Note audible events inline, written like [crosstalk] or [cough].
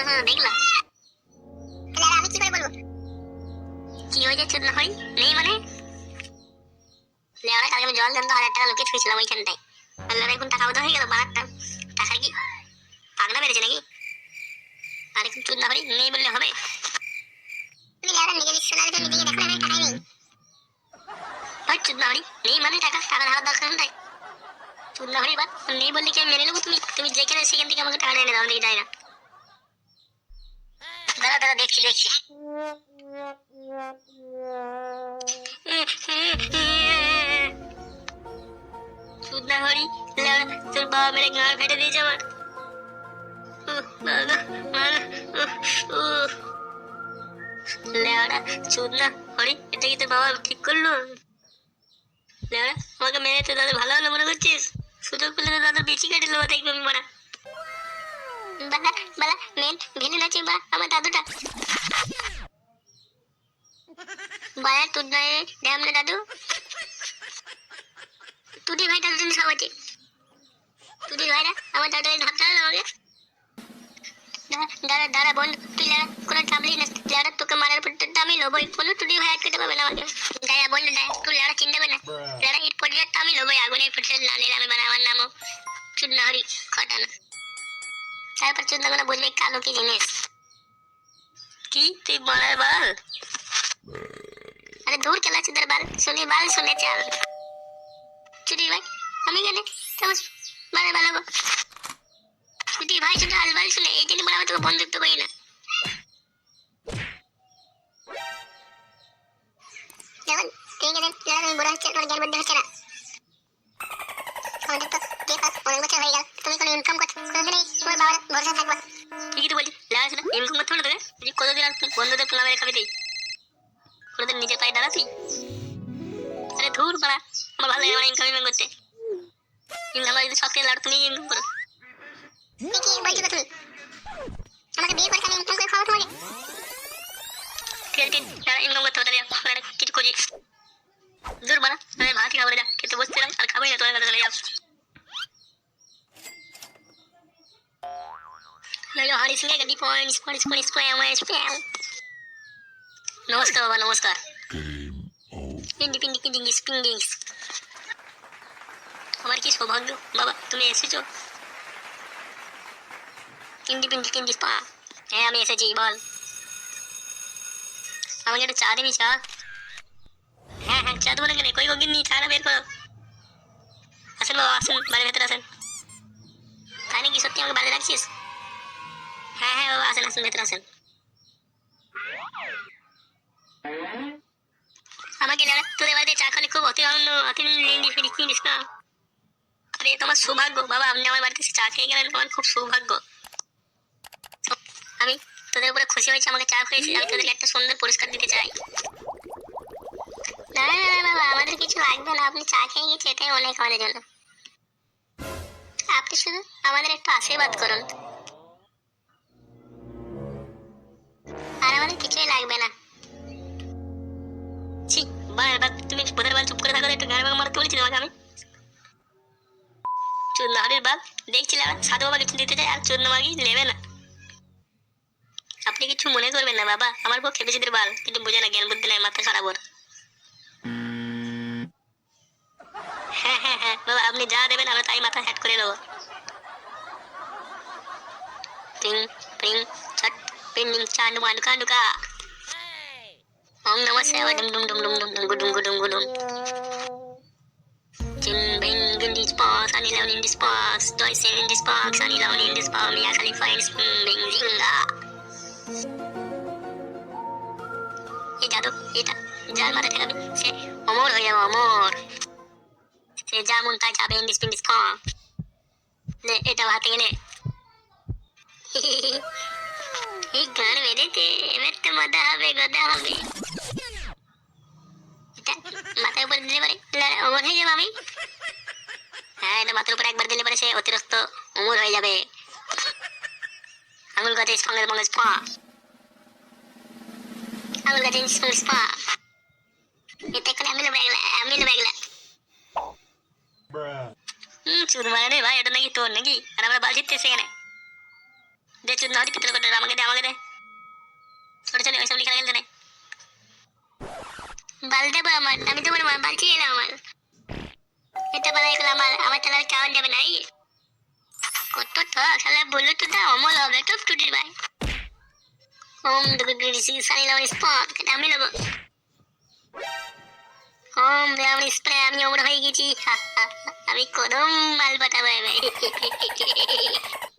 হ্যাঁ আর আমি কি করে বলব? কি হয়েছে হয়? নেই মানে? জল দেন তো হাজার টাকা লুকিয়ে ছুঁয়েছিলাম ওইখানটায়। এখন টাকা বোধ হয়ে গেল বারাকটা টাকা কি হয় নেই বললে হবে। তুমি নিজে নিজেকে দেখো না টাকাই নেই। ওই চুদ হরি নেই মানে টাকা টাকা ধার দরকার নাই চুদ না হরি বা নেই বললে কি মেনে নেব তুমি? তুমি যেখানে সেখান থেকে আমাকে টাকা এনে দাও আমি না। দাঁড়া দাঁড়া দেখছি দেখছি। চুদ না তোর বাবা মেরে গাঁড় ফেটে দিয়েছে আমার। উহ, বাবা, বাবা, উহ, উহ। লেওড়া চুদ না হরি এটা কি তোর বাবা ঠিক করল? লেওড়া আমাকে মেরে তো দাদা ভালো হলো মনে করছিস? সুযোগ পেলে দাদা বেশি কেটে নেব দেখবি আমি মারা। বালা বালা মেন ভেনে আছে বা, আমার দাদুটা। বালা তুই নাই ড্যাম না দাদু। তুই ভাই দাদু জিনিস খাওয়াচ্ছে তুই ভাইরা আমার দাদু ভাবতে হবে দাদা দাদা বন্ধু, তুই লাড়া কোনো চাপলি না। লাড়া তোকে মারার পর আমি লোবই। কোনো তুই ভাই আটকাতে পারবে না আমাকে। দাদা বন্ধু দাদা, তুই লাড়া চিনতে পারবে না। লাড়া এর পর তো আমি লোবই আগুনের ফুটে না নিলে আমি মানে আমার নামও চুন্নাহরি খটানা তারপর চুন্না করে বলবে কালো কি জিনিস কি তুই বলার বল আরে দূর কেলা চুদার বাল শুনি বাল শুনে চাল চুরি ভাই আমি জানি তোমার মানে বানাবো যদি ভাই শুধু আলবাল শুনে এই জন্য আমি তোকে বন্ধুত্ব করি না যেমন ঠিক আছে লেওরা তুমি বড় হচ্ছে তোমার জ্ঞান বুদ্ধি হচ্ছে না ভরসা থাকবা। ঠিকই তো বলি লেওয়া শুনে ইনকাম করতে হলো তোকে? তুই কতদিন আর বন্ধুদের পোলা মেরে খাবি তুই? কোনোদিন নিজের পায়ে দাঁড়াবি আরে ধুর পাড়া আমার ভালো লাগে আমার ইনকাম ইনকাম করতে। ইনকাম যদি সব থেকে লাড় তুমি ইনকাম করো। কি বলছো তুমি আমাকে বিয়ে করে আমি ইনকাম করে খাওয়া তোমাকে? ঠিক আছে ইনকাম করতে তাদের কিছু খুঁজি দূর বাড়া আমি ভাতই খাব যা খেতে বসছিলাম আর খাবোই না তোমার কাছে চলে যাও হাড়ি সিঙ্গে গাড়ি points points points points points নমস্কার বাবা নমস্কার। পিন্ডি পিন্ডি পিন্ডিংস পিন্ডিংস আমার কি সৌভাগ্য? বাবা তুমি এসেছ? পিন্ডি পিন্ডি পিন্ডি পা। হ্যাঁ আমি এসেছি বল। আমাকে একটা চা দিবি চা। হ্যাঁ হ্যাঁ চা দেবো না কেন? কই গিয়ে নি চাটা বের করো। আসেন বাবা আসেন বাড়ির ভেতরে আসেন। তাই নাকি সত্যি আমাকে বাড়ি রাখছিস হ্যাঁ হ্যাঁ বাবা, আসেন আসেন, ভেতরে আসেন। আমাকে না, তোদের বাড়িতে চা খালি খুব অতি আনন্দ অতি লিন্দি ফিরি কিনিস না? আরে, তোমার সৌভাগ্য, বাবা, আপনি আমার বাড়িতে চা খেয়ে গেলেন, তোমার খুব সৌভাগ্য। আমি তোদের উপরে খুশি হয়েছি, আমাকে চা খেয়েছি আমি তোদেরকে একটা সুন্দর পুরস্কার দিতে চাই। না না না, বাবা, আমাদের কিছু লাগবে না, আপনি চা খেয়ে গেছে এটাই অনেক আমাদের জন্য। আপনি শুধু আমাদের একটু আশীর্বাদ করুন। লাগবে না। ছি বারবার তুমি বোধের বাল চুপ করে থাকো একটু গান মারতে বলেছি তোমাকে আমি? চুন্নহারির বাল দেখছিলাম সাধু বাবা কিছু দিতে চাই আর চুন্নমাগি নেবে না। আপনি কিছু মনে করবেন না, বাবা, আমার পক্ষে বেশিদের বাল, কিন্তু বোঝে না, জ্ঞান বুদ্ধি নাই, মাথা খারাপ ওর। হ্যাঁ হ্যাঁ হ্যাঁ বাবা, আপনি যা দেবেন, আমরা তাই মাথা হ্যাট করে নেব পিং পিং ছট পিং চান্ডু, মান্ডু কান্ডুকা ওম নমঃ শিবায় ডুম ডুম ডুম ডুম ডুম ডুম গুডুম গুডুম গুডুম Jin bing in this box, sunny down in this box, sing in this box, sunny down in this box, Mia Khalifa in spin bing zinga. এই জাদু এটা যার মাথা ঠেকাবে সে অমর হয়ে যাবে অমর সে যেমন তাই যাবে ইন্ডিস পিন্ডিস খ নে এটা হাতে গেলে এই গান বেঁধেছে এবার তো মজা হবে গদা হবে এটা মাথার উপর দিলে পারে অমর হয়ে যাবে আমি হ্যাঁ এটা মাথার উপর একবার দিলে পারে সে অতিরিক্ত অমর হয়ে যাবে আঙুল গাছে সঙ্গে সঙ্গে স্পা আঙুল গাছে সঙ্গে স্পা এটা করে আমি নেব আমি Bruh. হুম চুর মারা রে ভাই এটা নাকি তোর নাকি আর আমরা বাল জিততে সেখানে পিতল করে আমাকে দে আমাকে দে। ছোট ছোট ওইসব লিখে খেলতে নেই বাল দেবো আমার, আমি তোমার মা বাল ছিল আমার। এটা বলা এগুলো আমার আমার তাহলে আর যাবে না, এই। কত তো, খেলা বলল তো দা অমল হবে, তো টুটির ভাই। ওম দুগু দুগু সি সানি লাউন স্পট আমি নেব? ওম লাউন স্প্রে, আমি ওমর হয়ে গেছি। আমি কদম মাল পাঠাবো ভাই [laughs]